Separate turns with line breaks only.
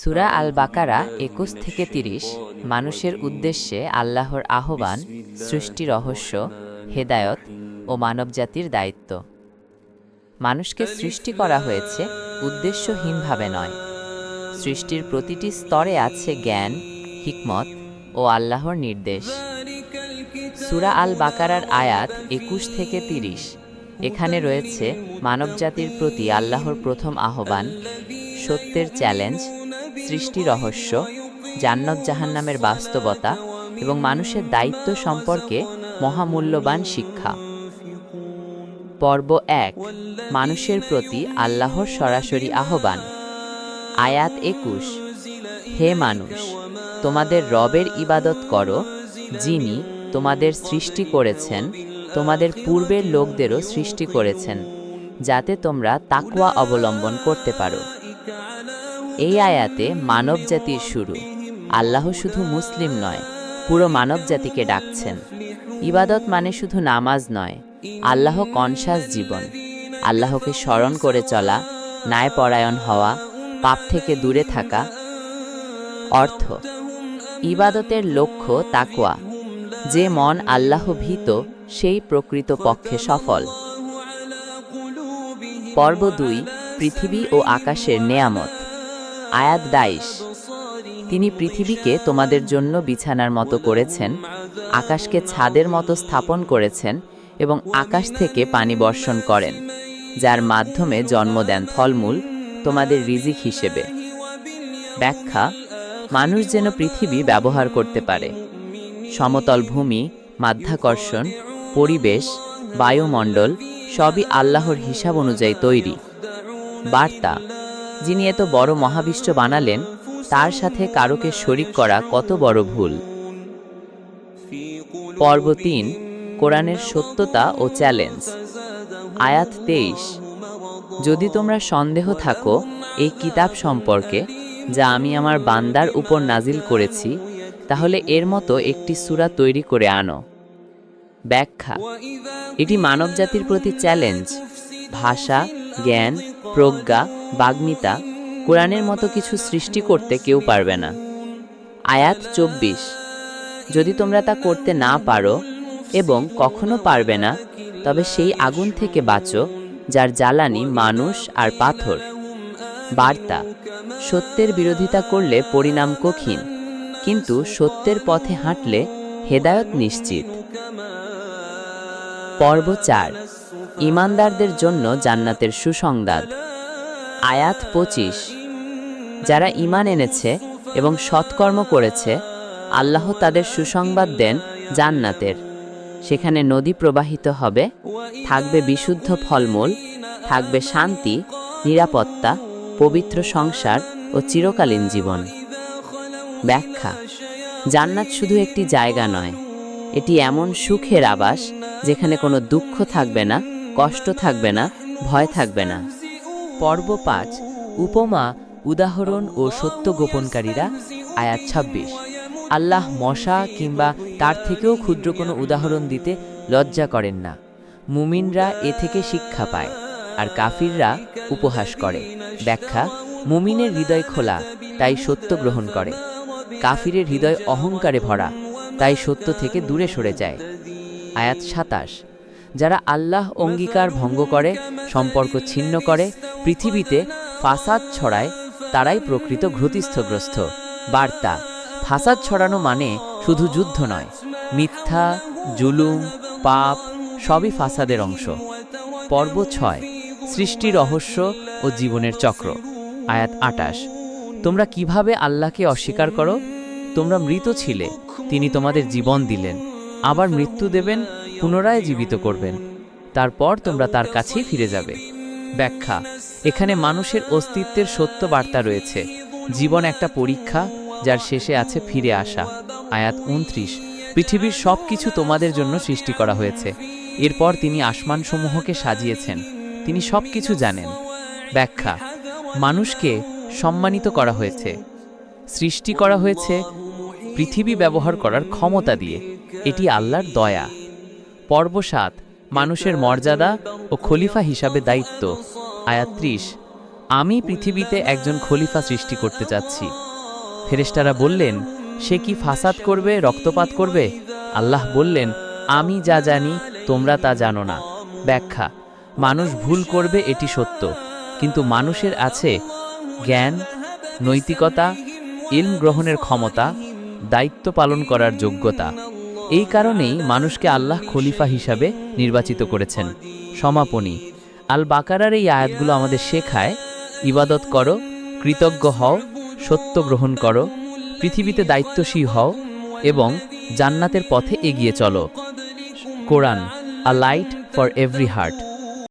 সুরা আল বাকারা একুশ থেকে তিরিশ, মানুষের উদ্দেশ্যে আল্লাহর আহ্বান, সৃষ্টি রহস্য, হেদায়ত ও মানবজাতির দায়িত্ব। মানুষকে সৃষ্টি করা হয়েছে উদ্দেশ্যহীনভাবে নয়। সৃষ্টির প্রতিটি স্তরে আছে জ্ঞান, হিকমত ও আল্লাহর নির্দেশ। সুরা আল বাকারার আয়াত একুশ থেকে তিরিশ, এখানে রয়েছে মানবজাতির প্রতি আল্লাহর প্রথম আহ্বান, সত্যের চ্যালেঞ্জ সৃষ্টি রহস্য, জান্নাত জাহান্নামের বাস্তবতা এবং মানুষের দায়িত্ব সম্পর্কে মহামূল্যবান শিক্ষা। পর্ব এক, মানুষের প্রতি আল্লাহর সরাসরি আহ্বান। আয়াত একুশ, হে মানুষ, তোমাদের রবের ইবাদত করো, যিনি তোমাদের সৃষ্টি করেছেন, তোমাদের পূর্বের লোকদেরও সৃষ্টি করেছেন, যাতে তোমরা তাকওয়া অবলম্বন করতে পারো। এই আয়াতে মানব জাতির শুরু। আল্লাহ শুধু মুসলিম নয়, পুরো মানব জাতিকে ডাকছেন। ইবাদত মানে শুধু নামাজ নয়, আল্লাহ কনসাস জীবন। আল্লাহকে স্মরণ করে চলা, ন্যায়পরায়ণ হওয়া, পাপ থেকে দূরে থাকা। অর্থ, ইবাদতের লক্ষ্য তাকওয়া। যে মন আল্লাহ ভীত, সেই প্রকৃত পক্ষে সফল। পর্ব দুই, পৃথিবী ও আকাশের নেয়ামত। আয়াত দাইশ তিনি পৃথিবীকে তোমাদের জন্য বিছানার মতো করেছেন, আকাশকে ছাদের মতো স্থাপন করেছেন এবং আকাশ থেকে পানি বর্ষণ করেন, যার মাধ্যমে জন্ম দেন ফলমূল তোমাদের রিজিক হিসেবে। ব্যাখ্যা, মানুষ যেন পৃথিবী ব্যবহার করতে পারে। সমতল ভূমি, মাধ্যাকর্ষণ, পরিবেশ, বায়ুমণ্ডল সবই আল্লাহর হিসাব অনুযায়ী তৈরি। বার্তা যিনি এত বড় মহাবিশ্ব বানালেন, তার সাথে কারোকে শরিক করা কত বড় ভুল। পর্ব তিন, কোরআনের সত্যতা ও চ্যালেঞ্জ। আয়াত তেইশ, যদি তোমরা সন্দেহ থাকো এই কিতাব সম্পর্কে, যা আমি আমার বান্দার উপর নাজিল করেছি, তাহলে এর মতো একটি সূরা তৈরি করে আনো। ব্যাখ্যা, এটি মানবজাতির প্রতি চ্যালেঞ্জ। ভাষা, জ্ঞান, প্রজ্ঞা বাগ্মিতা কোরআনের মতো কিছু সৃষ্টি করতে কেউ পারবে না। আয়াত চব্বিশ, যদি তোমরা তা করতে না পারো এবং কখনো পারবে না, তবে সেই আগুন থেকে বাঁচো, যার জ্বালানি মানুষ আর পাথর। বার্তা, সত্যের বিরোধিতা করলে পরিণাম কঠিন, কিন্তু সত্যের পথে হাঁটলে হেদায়ত নিশ্চিত। পর্ব চার, ইমানদারদের জন্য জান্নাতের সুসংবাদ। আয়াত পঁচিশ। যারা ইমান এনেছে এবং সৎকর্ম করেছে, আল্লাহ তাদের সুসংবাদ দেন জান্নাতের। সেখানে নদী প্রবাহিত হবে, থাকবে বিশুদ্ধ ফলমূল, থাকবে শান্তি, নিরাপত্তা, পবিত্র সংসার ও চিরকালীন জীবন। ব্যাখ্যা, জান্নাত শুধু একটি জায়গা নয়, এটি এমন সুখের আবাস যেখানে কোনো দুঃখ থাকবে না, কষ্ট থাকবে না, ভয় থাকবে না। পর্ব পাঁচ উপমা, উদাহরণ ও সত্য গোপনকারীরা, আয়াত ছাব্বিশ। আল্লাহ মশা কিংবা তার থেকেও ক্ষুদ্র কোনো উদাহরণ দিতে লজ্জা করেন না। মুমিনরা এ থেকে শিক্ষা পায়, আর কাফিররা উপহাস করে। ব্যাখ্যা, মুমিনের হৃদয় খোলা, তাই সত্য গ্রহণ করে। কাফিরের হৃদয় অহংকারে ভরা, তাই সত্য থেকে দূরে সরে যায়। আয়াত সাতাশ, যারা আল্লাহ অঙ্গীকার ভঙ্গ করে, সম্পর্ক ছিন্ন করে পৃথিবীতে ফাসাদ ছড়ায়, তারাই প্রকৃত ঘ্রতিস্থগ্রস্ত বার্তা, ফাসাদ ছড়ানো মানে শুধু যুদ্ধ নয়, মিথ্যা, জুলুম, পাপ, সবই ফাসাদের অংশ। পর্ব ছয়, সৃষ্টি রহস্য ও জীবনের চক্র, আয়াত আটাশ। তোমরা কীভাবে আল্লাহকে অস্বীকার করো? তোমরা মৃত ছিলে, তিনি তোমাদের জীবন দিলেন, আবার মৃত্যু দেবেন, পুনরায় জীবিত করবেন। তারপর তোমরা তার কাছেই ফিরে যাবে। ব্যাখ্যা। এখানে মানুষের অস্তিত্বের সত্য বার্তা রয়েছে। জীবন একটা পরীক্ষা, যার শেষে আছে ফিরে আসা। আয়াত উনত্রিশ, পৃথিবীর সব কিছু তোমাদের জন্য সৃষ্টি করা হয়েছে। এরপর তিনি আসমানসমূহকে সাজিয়েছেন। তিনি সব কিছু জানেন। ব্যাখ্যা, মানুষকে সম্মানিত করা হয়েছে। সৃষ্টি করা হয়েছে পৃথিবী ব্যবহার করার ক্ষমতা দিয়ে। এটি আল্লাহর দয়া। পর্ব সাত মানুষের মর্যাদা ও খলিফা হিসাবে দায়িত্ব। আয়াত্রিশ আমি পৃথিবীতে একজন খলিফা সৃষ্টি করতে চাচ্ছি। ফেরেশতারা বললেন, সে কি ফাসাদ করবে, রক্তপাত করবে? আল্লাহ বললেন, আমি যা জানি, তোমরা তা জানো না। ব্যাখ্যা, মানুষ ভুল করবে, এটি সত্য। কিন্তু মানুষের আছে জ্ঞান, নৈতিকতা, ইলম গ্রহণের ক্ষমতা, দায়িত্ব পালন করার যোগ্যতা। এই কারণেই মানুষকে আল্লাহ খলিফা হিসাবে নির্বাচিত করেছেন। সমাপনী। আল বাকারার এই আয়াতগুলো আমাদের শেখায়, ইবাদত করো, কৃতজ্ঞ হও, সত্য গ্রহণ করো, পৃথিবীতে দায়িত্বশীল হও এবং জান্নাতের পথে এগিয়ে চলো। কোরআন a light for every heart